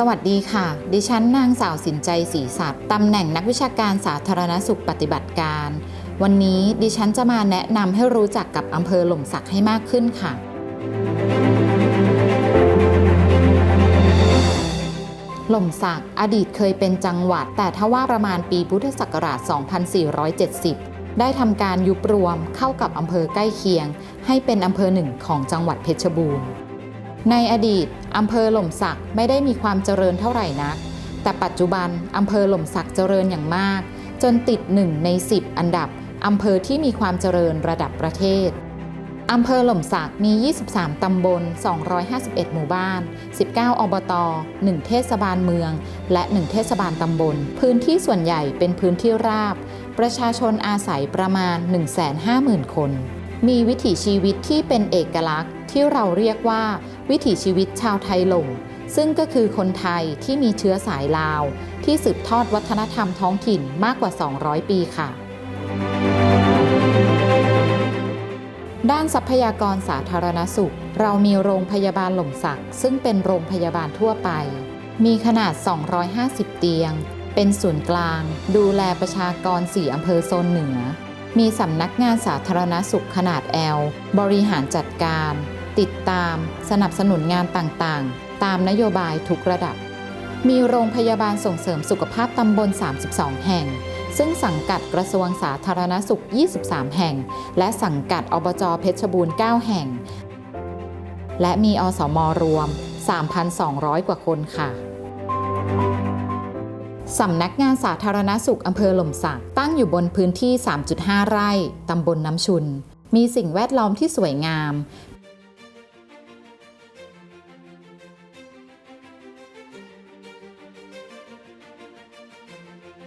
สวัสดีค่ะ ดิฉันนางสาวสินใจศรีสัตว์ตำแหน่งนักวิชาการสาธารณสุขปฏิบัติการ วันนี้ดิฉันจะมาแนะนำให้รู้จักกับอำเภอหล่มสักให้มากขึ้นค่ะ หล่มสักอดีตเคยเป็นจังหวัด แต่ทว่าประมาณปีพุทธศักราช 2470 ได้ทำการยุบรวมเข้ากับอำเภอใกล้เคียง ให้เป็นอำเภอหนึ่งของจังหวัดเพชรบูรณ์ ในอดีต อำเภอหล่มสักไม่ได้มีความเจริญเท่าไหร่นัก แต่ปัจจุบันอำเภอหล่มสักเจริญอย่างมาก จนติด1ใน 10 อันดับอำเภอที่มีความเจริญระดับประเทศอำเภอหล่มสักมี 23 ตำบล 251 หมู่บ้าน 19 อบต 1 เทศบาลเมือง และ 1 เทศบาลตำบล พื้นที่ส่วนใหญ่เป็นพื้นที่ราบ ประชาชนอาศัยประมาณ 150,000 คน มีวิถีชีวิตที่เป็นเอกลักษณ์ที่เราเรียกว่า วิถีชีวิตชาวไทยหลง ซึ่งก็คือคนไทยที่มีเชื้อสายลาว ที่สืบทอดวัฒนธรรมท้องถิ่นมากกว่า 200 ปีค่ะ ด้านทรัพยากรสาธารณสุข เรามีโรงพยาบาลหล่มสัก ซึ่งเป็นโรงพยาบาลทั่วไป มีขนาด 250 เตียง เป็นศูนย์กลาง ดูแลประชากร 4 อำเภอโซนเหนือมีสำนักงานสาธารณสุขขนาด L บริหารจัดการ ติดตามสนับสนุนงานต่างๆ ตามนโยบายทุกระดับ มีโรงพยาบาลส่งเสริมสุขภาพตำบล 32 แห่ง ซึ่งสังกัดกระทรวงสาธารณสุข 23 แห่ง และสังกัดอบจเพชรบูรณ์ 9 แห่ง และมีอสมรวม 3,200 กว่าคนค่ะสำนักงานสาธารณสุขอำเภอหล่มสักตั้งอยู่บนพื้นที่ 3.5 ไร่ ตำบลน้ำชุน มีสิ่งแวดล้อมที่สวยงาม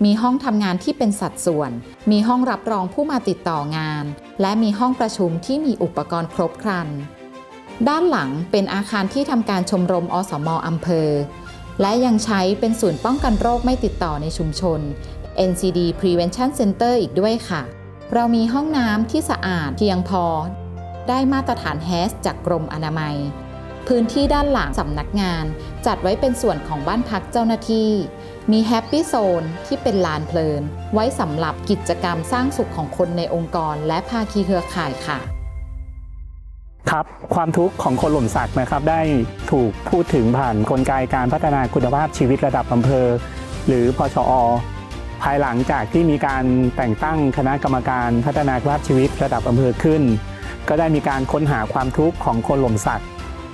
มีห้องทำงานที่เป็นสัดส่วน มีห้องรับรองผู้มาติดต่องาน และมีห้องประชุมที่มีอุปกรณ์ครบครัน ด้านหลังเป็นอาคารที่ทำการชมรมอสมอำเภอ และยังใช้เป็นศูนย์ป้องกันโรคไม่ติดต่อในชุมชน NCD Prevention Center อีกด้วยค่ะ เรามีห้องน้ำที่สะอาดเพียงพอ ได้มาตรฐาน HAS จากกรมอนามัย พื้นที่ด้านหลังสำนักงาน จัดไว้เป็นส่วนของบ้านพักเจ้าหน้าที่ มีแฮปปี้โซนที่เป็นลานเพลิน ไว้สำหรับกิจกรรมสร้างสุขของคนในองค์กร และภาคีเครือข่ายค่ะครับความทุกข์ของคนหล่มสักนะครับได้ถูกพูดถึงผ่านนกลไกการพัฒนาคุณภาพชีวิตระดับอำเภอ หรือพชอ ภายหลังจากที่มีการแต่งตั้งคณะกรรมการพัฒนาคุณภาพชีวิตระดับอำเภอขึ้น ก็ได้มีการค้นหาความทุกข์ของคนหล่มสัก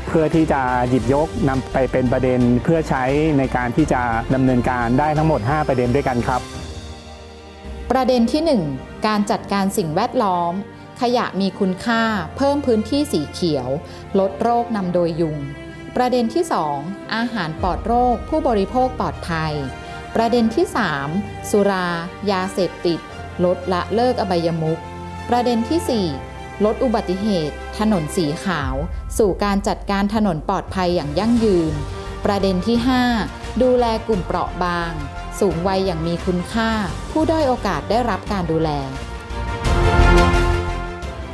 เพื่อที่จะหยิบยกนำไปเป็นประเด็นเพื่อใช้ในการที่จะดำเนินการได้ทั้งหมด 5 ประเด็นด้วยกันครับ ประเด็นที่ 1 การจัดการสิ่งแวดล้อม ขยะมีคุณค่า เพิ่มพื้นที่สีเขียว ลดโรคนำโดยยุง ประเด็นที่ 2 อาหารปลอดโรค ผู้บริโภคปลอดภัย ประเด็นที่ 3 สุรา ยาเสพติด ลดละเลิกอบายมุขประเด็นที่ 4 ลดอุบัติเหตุ ถนนสีขาว สู่การจัดการถนนปลอดภัยอย่างยั่งยืน ประเด็นที่ 5 ดูแลกลุ่มเปราะบาง สูงวัยอย่างมีคุณค่า ผู้ด้อยโอกาสได้รับการดูแล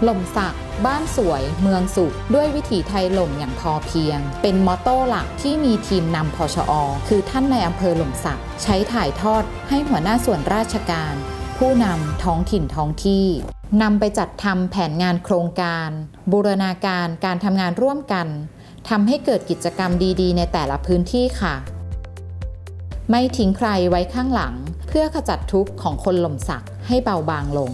หล่มสัก บ้านสวย เมืองสุข ด้วยวิถีไทยหล่มอย่างพอเพียง เป็นมอตโต้หลักที่มีทีมนำพชอ คือท่านในอำเภอหล่มสัก ใช้ถ่ายทอดให้หัวหน้าส่วนราชการ ผู้นำท้องถิ่นท้องที่ นำไปจัดทำแผนงานโครงการ บูรณาการการทำงานร่วมกันทำให้เกิดกิจกรรมดีๆ ในแต่ละพื้นที่ค่ะ ไม่ทิ้งใครไว้ข้างหลัง เพื่อขจัดทุกข์ของคนหล่มสักให้เบาบางลง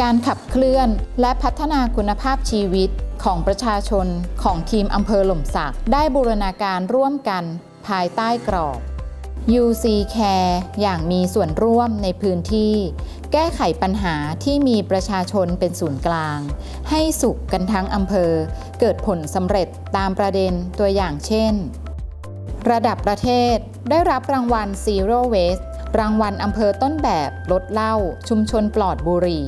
การขับเคลื่อนและพัฒนาคุณภาพชีวิตของประชาชนของทีมอำเภอหล่มสักได้บูรณาการร่วมกัน ภายใต้กรอบ UC Care อย่างมีส่วนร่วมในพื้นที่ แก้ไขปัญหาที่มีประชาชนเป็นศูนย์กลาง ให้สุขกันทั้งอำเภอ เกิดผลสำเร็จตามประเด็นตัวอย่างเช่น ระดับประเทศได้รับรางวัล Zero Waste รางวัลอำเภอต้นแบบลดเหล้าชุมชนปลอดบุหรี่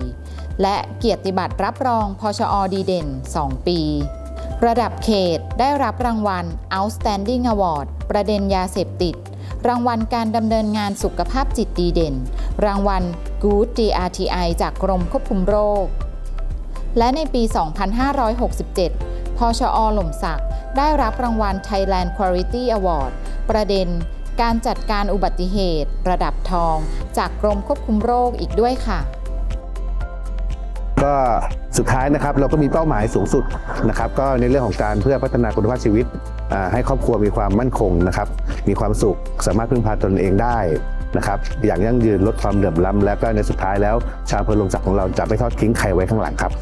และเกียรติบัตรรับรองพชอดีเด่น 2 ปี ระดับเขตได้รับรางวัล Outstanding Award ประเด็นยาเสพติด รางวัลการดำเนินงานสุขภาพจิตดีเด่น รางวัล Good DRTI จากกรมควบคุมโรค และในปี 2567 พชอหล่มสักดิ์ได้รับรางวัล Thailand Quality Award ประเด็นการจัดการอุบัติเหตุ ระดับทอง จากกรมควบคุมโรคอีกด้วยค่ะ ก็สุดท้ายนะครับเราก็มีเป้าหมายสูงสุดนะครับก็ในเรื่องของการเพื่อพัฒนาคุณภาพชีวิต ให้ครอบครัวมีความมั่นคงนะครับมีความสุขสามารถพึ่งพาตนเองได้นะครับอย่างยั่งยืนลดความเหลื่อมล้ำและก็ในสุดท้ายแล้วชาวอำเภอลงจักรของเราจะไม่ทอดทิ้งใครไว้ข้างหลังครับ